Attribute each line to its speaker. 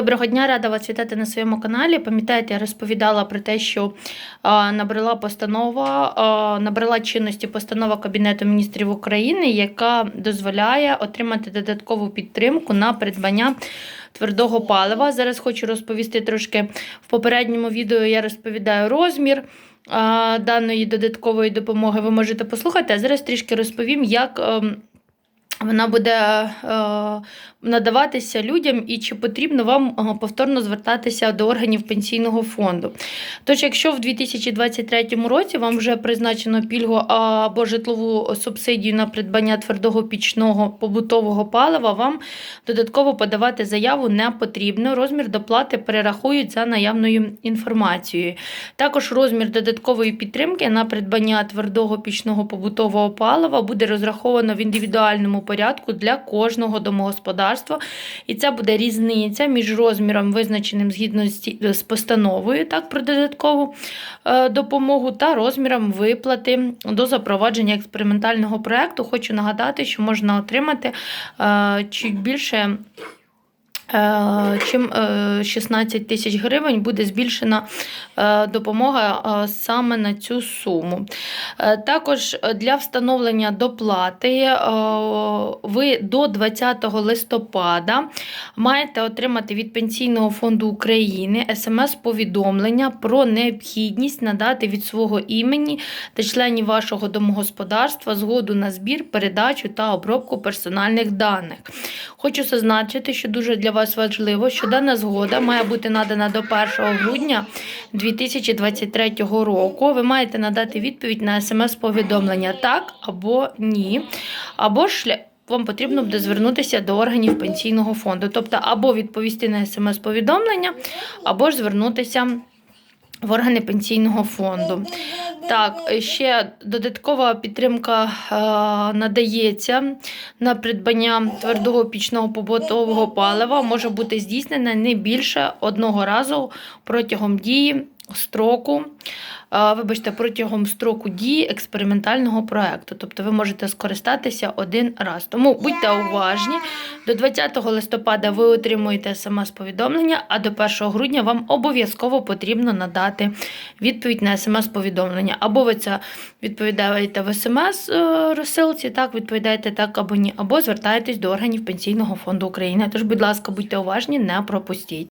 Speaker 1: Доброго дня, рада вас вітати на своєму каналі. Пам'ятаєте, я розповідала про те, що набрала постанова, набрала чинності постанова Кабінету міністрів України, яка дозволяє отримати додаткову підтримку на придбання твердого палива. Зараз хочу розповісти трошки в попередньому відео. Я розповідаю розмір. Даної додаткової допомоги ви можете послухати, а зараз трішки розповім, як ем, вона буде е, надаватися людям і чи потрібно вам е, повторно звертатися до органів пенсійного фонду. Тож, якщо в 2023 році вам вже призначено пільгу або житлову субсидію на придбання твердого пічного побутового палива, вам додатково подавати заяву не потрібно. Розмір доплати перерахують за наявною інформацією. Також розмір додаткової підтримки на придбання твердого пічного побутового палива буде розраховано в індивідуальному порядку для кожного домогосподарства. І це буде різниця між розміром, визначеним згідно з постановою так, про додаткову е, допомогу, та розміром виплати до запровадження експериментального проєкту. Хочу нагадати, що можна отримати е, чуть більше. Е, Чим е, 16 тисяч гривень буде збільшена е, допомога е, саме на цю суму. Е, Також е, для встановлення доплати е, ви до 20 листопада маєте отримати від Пенсійного фонду України смс-повідомлення про необхідність надати від свого імені та членів вашого домогосподарства згоду на збір, передачу та обробку персональних даних. Хочу зазначити, що дуже для вас важливо, що дана згода має бути надана до 1 грудня 2023 року. Ви маєте надати відповідь на смс-повідомлення так або ні, або ж шля- вам потрібно буде звернутися до органів пенсійного фонду, тобто або відповісти на смс-повідомлення, або ж звернутися в органи пенсійного фонду. Так, ще додаткова підтримка е, надається на придбання твердого пічного побутового палива, може бути здійснена не більше одного разу протягом дії строку. е, Вибачте, протягом строку дії експериментального проекту. Тобто ви можете скористатися один раз. Тому будьте уважні. До 20 листопада ви отримуєте смс-повідомлення, а до 1 грудня вам обов'язково потрібно надати відповідь на смс-повідомлення. Або ви це відповідаєте в смс-розсилці, так, відповідаєте так або ні, або звертаєтесь до органів Пенсійного фонду України. Тож, будь ласка, будьте уважні, не пропустіть.